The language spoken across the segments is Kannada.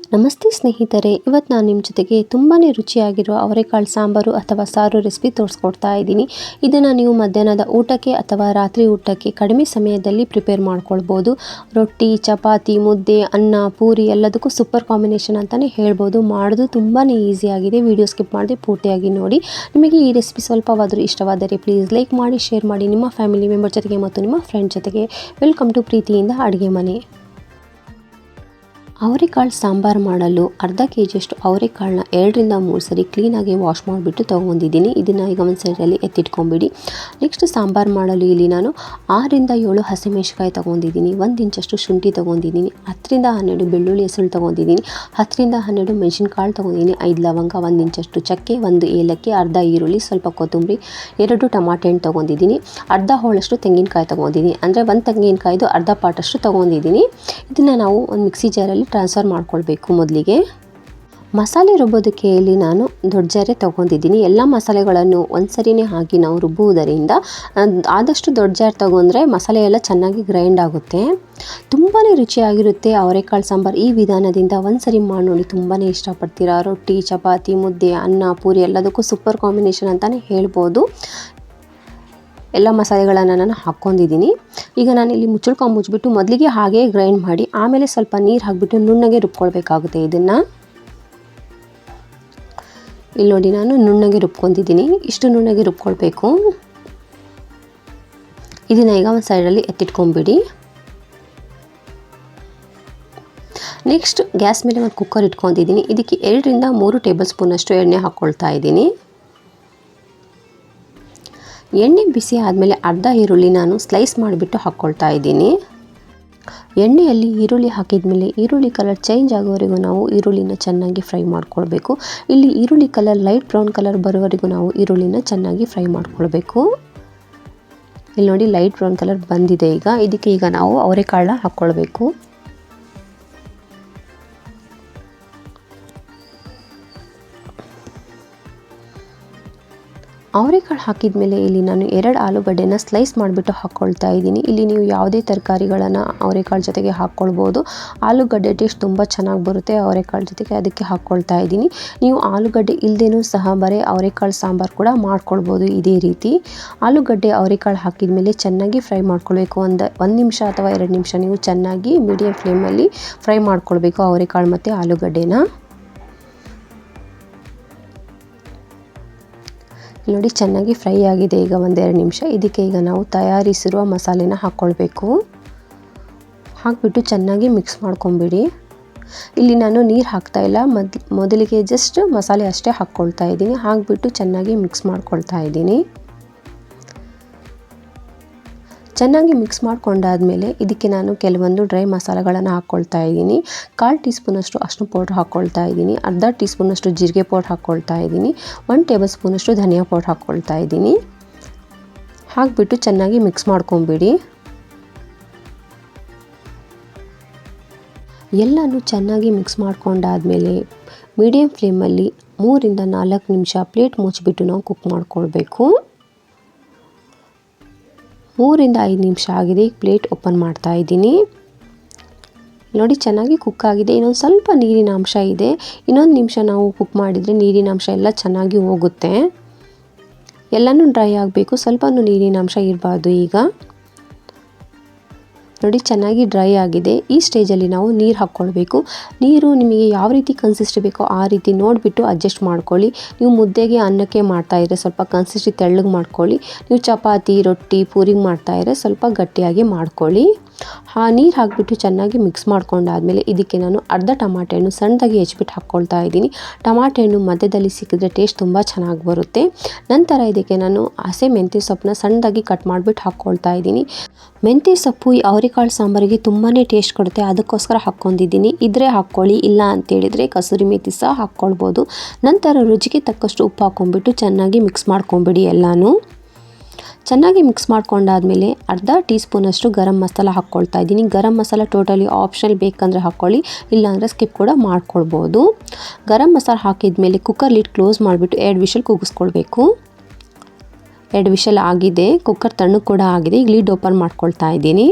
ನಮಸ್ತೆ ಸ್ನೇಹಿತರೆ ಇವತ್ತು ನಾನು ನಿಮ್ಮ ಜೊತೆಗೆ ತುಂಬಾ ರುಚಿಯಾಗಿರುವ ಅವರೆಕಾಳು ಸಾಂಬಾರು ಅಥವಾ ಸಾರು ರೆಸಿಪಿ ತೋರಿಸ್ಕೊಡ್ತಾ ಇದ್ದೀನಿ. ಇದನ್ನು ನೀವು ಮಧ್ಯಾಹ್ನದ ಊಟಕ್ಕೆ ಅಥವಾ ರಾತ್ರಿ ಊಟಕ್ಕೆ ಕಡಿಮೆ ಸಮಯದಲ್ಲಿ ಪ್ರಿಪೇರ್ ಮಾಡ್ಕೊಳ್ಬೋದು. ರೊಟ್ಟಿ, ಚಪಾತಿ, ಮುದ್ದೆ, ಅನ್ನ, ಪೂರಿ ಎಲ್ಲದಕ್ಕೂ ಸೂಪರ್ ಕಾಂಬಿನೇಷನ್ ಅಂತಲೇ ಹೇಳ್ಬೋದು. ಮಾಡೋದು ತುಂಬಾ ಈಸಿಯಾಗಿದೆ ವಿಡಿಯೋ ಸ್ಕಿಪ್ ಮಾಡದೆ ಪೂರ್ತಿಯಾಗಿ ನೋಡಿ. ನಿಮಗೆ ಈ ರೆಸಿಪಿ ಸ್ವಲ್ಪವಾದರೂ ಇಷ್ಟವಾದರೆ ಪ್ಲೀಸ್ ಲೈಕ್ ಮಾಡಿ, ಶೇರ್ ಮಾಡಿ. ನಿಮ್ಮ ಫ್ಯಾಮಿಲಿ ಮೆಂಬರ್ ಜೊತೆಗೆ ಮತ್ತು ನಿಮ್ಮ ಫ್ರೆಂಡ್ ಜೊತೆಗೆ. ವೆಲ್ಕಮ್ ಟು ಪ್ರೀತಿಯಿಂದ ಅಡುಗೆ ಮನೆ. ಅವರೆಕಾಳು ಸಾಂಬಾರು ಮಾಡಲು ಅರ್ಧ ಕೆ ಜಿಯಷ್ಟು ಅವರೆಕಾಳನ್ನ ಎರಡರಿಂದ ಮೂರು ಸರಿ ಕ್ಲೀನಾಗಿ ವಾಶ್ ಮಾಡಿಬಿಟ್ಟು ತೊಗೊಂಡಿದ್ದೀನಿ ಇದನ್ನು ಈಗ ಒಂದು ಸೈಡಲ್ಲಿ ಎತ್ತಿಟ್ಕೊಂಬಿಡಿ. ನೆಕ್ಸ್ಟ್ ಸಾಂಬಾರು ಮಾಡಲು ಇಲ್ಲಿ ನಾನು ಆರರಿಂದ ಏಳು ಹಸಿಮೆಣಸಿಕಾಯಿ ತೊಗೊಂಡಿದ್ದೀನಿ. ಒಂದು ಇಂಚಷ್ಟು ಶುಂಠಿ ತೊಗೊಂಡಿದ್ದೀನಿ. ಹತ್ತರಿಂದ ಹನ್ನೆರಡು ಬೆಳ್ಳುಳ್ಳಿ ಹೆಸರು ತೊಗೊಂಡಿದ್ದೀನಿ. ಹತ್ತರಿಂದ ಹನ್ನೆರಡು ಮೆಣಸಿನ್ಕಾಳು ತೊಗೊಂಡಿದ್ದೀನಿ. ಐದು ಲವಂಗ, ಒಂದು ಇಂಚಷ್ಟು ಚಕ್ಕೆ, ಒಂದು ಏಲಕ್ಕಿ, ಅರ್ಧ ಈರುಳ್ಳಿ, ಸ್ವಲ್ಪ ಕೊತ್ತಂಬರಿ, ಎರಡು ಟಮಾಟೆ ಹಣ್ಣು ತೊಗೊಂಡಿದ್ದೀನಿ. ಅರ್ಧ ಹೋಳಷ್ಟು ತೆಂಗಿನಕಾಯಿ ತೊಗೊಂಡಿದ್ದೀನಿ. ಅಂದರೆ ಒಂದು ತೆಂಗಿನಕಾಯ್ದು ಅರ್ಧ ಪಾಟಷ್ಟು ತೊಗೊಂಡಿದ್ದೀನಿ. ಇದನ್ನು ನಾವು ಒಂದು ಮಿಕ್ಸಿ ಜಾರಲ್ಲಿ ಟ್ರಾನ್ಸ್ಫರ್ ಮಾಡ್ಕೊಳ್ಬೇಕು ಮೊದಲಿಗೆ. ಮಸಾಲೆ ರುಬ್ಬೋದಕ್ಕೆ ಇಲ್ಲಿ ನಾನು ದೊಡ್ಡ ಜಾರೆ ತೊಗೊಂಡಿದ್ದೀನಿ. ಎಲ್ಲ ಮಸಾಲೆಗಳನ್ನು ಒಂದು ಸರಿನೇ ಹಾಕಿ ನಾವು ರುಬ್ಬುವುದರಿಂದ ಆದಷ್ಟು ದೊಡ್ಡ ಜಾರ್ ತೊಗೊಂಡ್ರೆ ಮಸಾಲೆ ಎಲ್ಲ ಚೆನ್ನಾಗಿ ಗ್ರೈಂಡ್ ಆಗುತ್ತೆ. ತುಂಬಾ ರುಚಿಯಾಗಿರುತ್ತೆ ಅವರೆಕಾಳು ಸಾಂಬಾರು. ಈ ವಿಧಾನದಿಂದ ಒಂದು ಸರಿ ಮಾಡಿ ನೋಡಿ ತುಂಬಾ ಇಷ್ಟಪಡ್ತೀರಾ. ರೊಟ್ಟಿ, ಚಪಾತಿ, ಮುದ್ದೆ, ಅನ್ನ, ಪೂರಿ ಎಲ್ಲದಕ್ಕೂ ಸೂಪರ್ ಕಾಂಬಿನೇಷನ್ ಅಂತಲೇ ಹೇಳ್ಬೋದು. ಎಲ್ಲ ಮಸಾಲೆಗಳನ್ನು ನಾನು ಹಾಕ್ಕೊಂಡಿದ್ದೀನಿ. ಈಗ ನಾನು ಇಲ್ಲಿ ಮುಚ್ಚಳ್ಕೊಂಡು ಮುಚ್ಚಿಬಿಟ್ಟು ಮೊದಲಿಗೆ ಹಾಗೆ ಗ್ರೈಂಡ್ ಮಾಡಿ, ಆಮೇಲೆ ಸ್ವಲ್ಪ ನೀರು ಹಾಕಿಬಿಟ್ಟು ನುಣ್ಣಗೆ ರುಬ್ಕೊಳ್ಬೇಕಾಗುತ್ತೆ ಇದನ್ನು. ಇಲ್ಲಿ ನೋಡಿ ನಾನು ನುಣ್ಣಗೆ ರುಬ್ಕೊಂಡಿದ್ದೀನಿ. ಇಷ್ಟು ನುಣ್ಣಗೆ ರುಬ್ಕೊಳ್ಬೇಕು. ಇದನ್ನು ಈಗ ಒಂದು ಸೈಡಲ್ಲಿ ಎತ್ತಿಟ್ಕೊಂಬಿಡಿ. ನೆಕ್ಸ್ಟ್ ಗ್ಯಾಸ್ ಮೇಲೆ ಒಂದು ಕುಕ್ಕರ್ ಇಟ್ಕೊಂಡಿದ್ದೀನಿ. ಇದಕ್ಕೆ ಎರಡರಿಂದ ಮೂರು ಟೇಬಲ್ ಸ್ಪೂನಷ್ಟು ಎಣ್ಣೆ ಹಾಕ್ಕೊಳ್ತಾ ಇದ್ದೀನಿ. ಎಣ್ಣೆ ಬಿಸಿ ಆದಮೇಲೆ ಅರ್ಧ ಈರುಳ್ಳಿ ನಾನು ಸ್ಲೈಸ್ ಮಾಡಿಬಿಟ್ಟು ಹಾಕ್ಕೊಳ್ತಾ ಇದ್ದೀನಿ. ಎಣ್ಣೆಯಲ್ಲಿ ಈರುಳ್ಳಿ ಹಾಕಿದ ಮೇಲೆ ಈರುಳ್ಳಿ ಕಲರ್ ಚೇಂಜ್ ಆಗೋವರೆಗೂ ನಾವು ಈರುಳ್ಳಿನ ಚೆನ್ನಾಗಿ ಫ್ರೈ ಮಾಡ್ಕೊಳ್ಬೇಕು. ಇಲ್ಲಿ ಈರುಳ್ಳಿ ಕಲರ್ ಲೈಟ್ ಬ್ರೌನ್ ಕಲರ್ ಬರೋವರೆಗೂ ನಾವು ಈರುಳ್ಳಿನ ಚೆನ್ನಾಗಿ ಫ್ರೈ ಮಾಡ್ಕೊಳ್ಬೇಕು. ಇಲ್ಲಿ ನೋಡಿ ಲೈಟ್ ಬ್ರೌನ್ ಕಲರ್ ಬಂದಿದೆ ಈಗ. ಇದಕ್ಕೆ ಈಗ ನಾವು ಅವರೆಕಾಳನ್ನ ಹಾಕ್ಕೊಳ್ಬೇಕು. ಅವರೆಕಾಳು ಹಾಕಿದ ಮೇಲೆ ಇಲ್ಲಿ ನಾನು ಎರಡು ಆಲೂಗಡ್ಡೆನ ಸ್ಲೈಸ್ ಮಾಡಿಬಿಟ್ಟು ಹಾಕ್ಕೊಳ್ತಾ ಇದ್ದೀನಿ. ಇಲ್ಲಿ ನೀವು ಯಾವುದೇ ತರಕಾರಿಗಳನ್ನು ಅವರೆಕಾಳು ಜೊತೆಗೆ ಹಾಕ್ಕೊಳ್ಬೋದು ಆಲೂಗಡ್ಡೆ ಟೇಸ್ಟ್ ತುಂಬ ಚೆನ್ನಾಗಿ ಬರುತ್ತೆ ಅವರೆಕಾಳು ಜೊತೆಗೆ ಅದಕ್ಕೆ ಹಾಕ್ಕೊಳ್ತಾ ಇದ್ದೀನಿ. ನೀವು ಆಲೂಗಡ್ಡೆ ಇಲ್ಲದೇನೂ ಸಹ ಬರೀ ಅವರೆಕಾಳು ಸಾಂಬಾರು ಕೂಡ ಮಾಡ್ಕೊಳ್ಬೋದು ಇದೇ ರೀತಿ. ಆಲೂಗಡ್ಡೆ ಅವರೆಕಾಳು ಹಾಕಿದ ಮೇಲೆ ಚೆನ್ನಾಗಿ ಫ್ರೈ ಮಾಡ್ಕೊಳ್ಬೇಕು. ಒಂದು ಒಂದು ನಿಮಿಷ ಅಥವಾ ಎರಡು ನಿಮಿಷ ನೀವು ಚೆನ್ನಾಗಿ ಮೀಡಿಯಮ್ ಫ್ಲೇಮಲ್ಲಿ ಫ್ರೈ ಮಾಡ್ಕೊಳ್ಬೇಕು ಅವರೆಕಾಳು ಮತ್ತು ಆಲೂಗಡ್ಡೆನ. ನೋಡಿ, ಚೆನ್ನಾಗಿ ಫ್ರೈ ಆಗಿದೆ ಈಗ ಒಂದೆರಡು ನಿಮಿಷ. ಇದಕ್ಕೆ ಈಗ ನಾವು ತಯಾರಿಸಿರುವ ಮಸಾಲೆನ ಹಾಕ್ಕೊಳ್ಬೇಕು ಹಾಕಿಬಿಟ್ಟು ಚೆನ್ನಾಗಿ ಮಿಕ್ಸ್ ಮಾಡ್ಕೊಂಬಿಡಿ. ಇಲ್ಲಿ ನಾನು ನೀರು ಹಾಕ್ತಾ ಇಲ್ಲ. ಮದ್, ಮೊದಲಿಗೆ ಜಸ್ಟ್ ಮಸಾಲೆ ಅಷ್ಟೇ ಹಾಕ್ಕೊಳ್ತಾ ಇದ್ದೀನಿ. ಹಾಕಿಬಿಟ್ಟು ಚೆನ್ನಾಗಿ ಮಿಕ್ಸ್ ಮಾಡ್ಕೊಳ್ತಾ ಇದ್ದೀನಿ. ಚೆನ್ನಾಗಿ ಮಿಕ್ಸ್ ಮಾಡ್ಕೊಂಡಾದಮೇಲೆ ಇದಕ್ಕೆ ನಾನು ಕೆಲವೊಂದು ಡ್ರೈ ಮಸಾಲೆಗಳನ್ನು ಹಾಕ್ಕೊಳ್ತಾ ಇದ್ದೀನಿ. ಕಾಲು ಟೀ ಸ್ಪೂನಷ್ಟು ಅಷ್ಟು ಪೌಡ್ರ್ ಹಾಕ್ಕೊಳ್ತಾ ಇದ್ದೀನಿ. ಅರ್ಧ ಟೀ ಸ್ಪೂನಷ್ಟು ಜೀರಿಗೆ ಪೌಡ್ರ್ ಹಾಕ್ಕೊಳ್ತಾ ಇದ್ದೀನಿ. ಒನ್ ಟೇಬಲ್ ಸ್ಪೂನಷ್ಟು ಧನಿಯಾ ಪೌಡ್ರ್ ಹಾಕ್ಕೊಳ್ತಾ ಇದ್ದೀನಿ. ಹಾಕಿಬಿಟ್ಟು ಚೆನ್ನಾಗಿ ಮಿಕ್ಸ್ ಮಾಡ್ಕೊಂಬಿಡಿ. ಎಲ್ಲನೂ ಚೆನ್ನಾಗಿ ಮಿಕ್ಸ್ ಮಾಡ್ಕೊಂಡಾದಮೇಲೆ ಮೀಡಿಯಮ್ ಫ್ಲೇಮಲ್ಲಿ ಮೂರಿಂದ ನಾಲ್ಕು ನಿಮಿಷ ಪ್ಲೇಟ್ ಮುಚ್ಚಿಬಿಟ್ಟು ನಾವು ಕುಕ್ ಮಾಡ್ಕೊಳ್ಬೇಕು. ಮೂರಿಂದ ಐದು ನಿಮಿಷ ಆಗಿದೆ. ಈಗ ಪ್ಲೇಟ್ ಓಪನ್ ಮಾಡ್ತಾ ಇದ್ದೀನಿ. ನೋಡಿ, ಚೆನ್ನಾಗಿ ಕುಕ್ ಆಗಿದೆ. ಇನ್ನೊಂದು ಸ್ವಲ್ಪ ನೀರಿನ ಅಂಶ ಇದೆ. ಇನ್ನೊಂದು ನಿಮಿಷ ನಾವು ಕುಕ್ ಮಾಡಿದರೆ ನೀರಿನ ಅಂಶ ಎಲ್ಲ ಚೆನ್ನಾಗಿ ಹೋಗುತ್ತೆ. ಎಲ್ಲನೂ ಡ್ರೈ ಆಗಬೇಕು. ಸ್ವಲ್ಪನೂ ನೀರಿನ ಅಂಶ ಇರಬಾರ್ದು ಈಗ. ನೋಡಿ, ಚೆನ್ನಾಗಿ ಡ್ರೈ ಆಗಿದೆ. ಈ ಸ್ಟೇಜಲ್ಲಿ ನಾವು ನೀರು ಹಾಕ್ಕೊಳ್ಬೇಕು. ನೀರು ನಿಮಗೆ ಯಾವ ರೀತಿ ಕನ್ಸಿಸ್ಟ್ ಬೇಕೋ ಆ ರೀತಿ ನೋಡಿಬಿಟ್ಟು ಅಡ್ಜಸ್ಟ್ ಮಾಡ್ಕೊಳ್ಳಿ. ನೀವು ಮುದ್ದೆಗೆ ಅನ್ನಕ್ಕೆ ಮಾಡ್ತಾ ಇದ್ರೆ ಸ್ವಲ್ಪ ಕನ್ಸಿಸ್ಟಿ ತೆಳ್ಳಗೆ ಮಾಡ್ಕೊಳ್ಳಿ. ನೀವು ಚಪಾತಿ, ರೊಟ್ಟಿ ಪೂರಿಗೆ ಮಾಡ್ತಾಯಿದ್ರೆ ಸ್ವಲ್ಪ ಗಟ್ಟಿಯಾಗಿ ಮಾಡ್ಕೊಳ್ಳಿ. ಆ ನೀರು ಹಾಕಿಬಿಟ್ಟು ಚೆನ್ನಾಗಿ ಮಿಕ್ಸ್ ಮಾಡ್ಕೊಂಡಾದಮೇಲೆ ಇದಕ್ಕೆ ನಾನು ಅರ್ಧ ಟಮಾಟೆ ಹಣ್ಣು ಸಣ್ಣದಾಗಿ ಹೆಚ್ಚಿಬಿಟ್ಟು ಹಾಕ್ಕೊಳ್ತಾ ಇದ್ದೀನಿ. ಟಮಾಟೆ ಹಣ್ಣು ಮಧ್ಯದಲ್ಲಿ ಸಿಕ್ಕಿದ್ರೆ ಟೇಸ್ಟ್ ತುಂಬ ಚೆನ್ನಾಗಿ ಬರುತ್ತೆ. ನಂತರ ಇದಕ್ಕೆ ನಾನು ಹಸೆ ಮೆಂತ್ಯ ಸೊಪ್ಪನ್ನ ಸಣ್ಣದಾಗಿ ಕಟ್ ಮಾಡಿಬಿಟ್ಟು ಹಾಕ್ಕೊಳ್ತಾ ಇದ್ದೀನಿ. ಮೆಂತ್ಯ ಸೊಪ್ಪು ಅವರೆಕಾಳು ಸಾಂಬಾರಿಗೆ ತುಂಬಾ ಟೇಸ್ಟ್ ಕೊಡುತ್ತೆ. ಅದಕ್ಕೋಸ್ಕರ ಹಾಕ್ಕೊಂಡಿದ್ದೀನಿ. ಇದ್ರೆ ಹಾಕ್ಕೊಳ್ಳಿ, ಇಲ್ಲ ಅಂತೇಳಿದರೆ ಕಸೂರಿ ಮೇಥಿ ಸಹ ಹಾಕ್ಕೊಳ್ಬೋದು. ನಂತರ ರುಚಿಗೆ ತಕ್ಕಷ್ಟು ಉಪ್ಪು ಹಾಕ್ಕೊಂಡ್ಬಿಟ್ಟು ಚೆನ್ನಾಗಿ ಮಿಕ್ಸ್ ಮಾಡ್ಕೊಂಬಿಡಿ ಎಲ್ಲನೂ. ಚೆನ್ನಾಗಿ ಮಿಕ್ಸ್ ಮಾಡ್ಕೊಂಡಾದಮೇಲೆ ಅರ್ಧ ಟೀ ಸ್ಪೂನಷ್ಟು ಗರಂ ಮಸಾಲ ಹಾಕ್ಕೊಳ್ತಾ ಇದ್ದೀನಿ. ಗರಂ ಮಸಾಲ ಟೋಟಲಿ ಆಪ್ಷನಲ್ ಬೇಕಂದರೆ ಹಾಕ್ಕೊಳ್ಳಿ, ಇಲ್ಲಾಂದರೆ ಸ್ಕಿಪ್ ಕೂಡ ಮಾಡ್ಕೊಳ್ಬೋದು. ಗರಂ ಮಸಾಲ ಹಾಕಿದ ಮೇಲೆ ಕುಕ್ಕರ್ ಲಿಡ್ ಕ್ಲೋಸ್ ಮಾಡಿಬಿಟ್ಟು ಎರಡು ವಿಷಲ್ ಕೂಗಿಸ್ಕೊಳ್ಬೇಕು ಎರಡು ವಿಷಲ್ ಆಗಿದೆ ಕುಕ್ಕರ್ ತಣ್ಣಗೆ ಕೂಡ ಆಗಿದೆ. ಈಗ ಲೀಡ್ ಓಪನ್ ಮಾಡ್ಕೊಳ್ತಾ ಇದ್ದೀನಿ.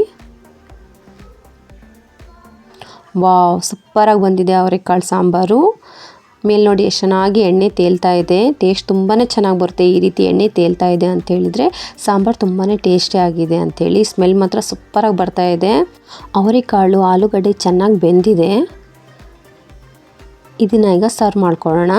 ವಾವ್, ಸೂಪರಾಗಿ ಬಂದಿದೆ ಅವರೆಕಾಳು ಸಾಂಬಾರು. ಮೇಲೆ ನೋಡಿ ಎಷ್ಟು ಚೆನ್ನಾಗಿ ಎಣ್ಣೆ ತೇಲ್ತಾ ಇದೆ. ಟೇಸ್ಟ್ ತುಂಬಾ ಚೆನ್ನಾಗಿ ಬರುತ್ತೆ ಈ ರೀತಿ ಎಣ್ಣೆ ತೇಲ್ತಾ ಇದೆ ಅಂತ ಹೇಳಿದ್ರೆ. ಸಾಂಬಾರು ತುಂಬಾ ಟೇಸ್ಟಿ ಆಗಿದೆ ಅಂಥೇಳಿ ಸ್ಮೆಲ್ ಮಾತ್ರ ಸೂಪರಾಗಿ ಬರ್ತಾ ಇದೆ. ಅವರೆಕಾಳು ಆಲೂಗಡ್ಡೆ ಚೆನ್ನಾಗಿ ಬೆಂದಿದೆ. ಇದನ್ನ ಈಗ ಸರ್ವ್ ಮಾಡ್ಕೊಳ್ಳೋಣ.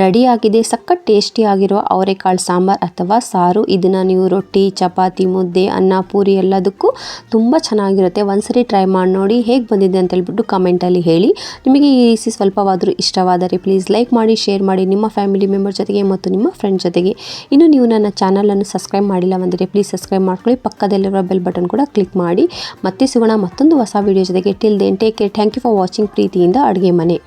ರೆಡಿಯಾಗಿದೆ. ಸಖತ್ ಟೇಸ್ಟಿ ಆಗಿರೋ ಅವರೆಕಾಳು ಸಾಂಬಾರು ಅಥವಾ ಸಾರು. ಇದನ್ನು ನೀವು ರೊಟ್ಟಿ, ಚಪಾತಿ, ಮುದ್ದೆ, ಅನ್ನ, ಪೂರಿ ಎಲ್ಲದಕ್ಕೂ ತುಂಬ ಚೆನ್ನಾಗಿರುತ್ತೆ. ಒಂದ್ಸರಿ ಟ್ರೈ ಮಾಡಿ ನೋಡಿ ಹೇಗೆ ಬಂದಿದೆ ಅಂತ ಹೇಳ್ಬಿಟ್ಟು ಕಮೆಂಟಲ್ಲಿ ಹೇಳಿ. ನಿಮಗೆ ಈ ರೆಸಿಪಿ ಸ್ವಲ್ಪವಾದರೂ ಇಷ್ಟವಾದರೆ ಪ್ಲೀಸ್ ಲೈಕ್ ಮಾಡಿ ಶೇರ್ ಮಾಡಿ. ನಿಮ್ಮ ಫ್ಯಾಮಿಲಿ ಮೆಂಬರ್ ಜೊತೆಗೆ ಮತ್ತು ನಿಮ್ಮ ಫ್ರೆಂಡ್ ಜೊತೆಗೆ. ಇನ್ನು ನೀವು ನನ್ನ ಚಾನಲನ್ನು ಸಬ್ಸ್ಕ್ರೈಬ್ ಮಾಡಿಲ್ಲ ಅಂದರೆ ಪ್ಲೀಸ್ ಸಬ್ಸ್ಕ್ರೈಬ್ ಮಾಡ್ಕೊಳ್ಳಿ. ಪಕ್ಕದಲ್ಲಿರುವ ಬೆಲ್ ಬಟನ್ ಕೂಡ ಕ್ಲಿಕ್ ಮಾಡಿ. ಮತ್ತೆ ಸಿಗೋಣ ಮತ್ತೊಂದು ಹೊಸ ವೀಡಿಯೋ ಜೊತೆಗೆ. Till then take care thank you for watching ಪ್ರೀತಿಯಿಂದ ಅಡುಗೆ ಮನೆ.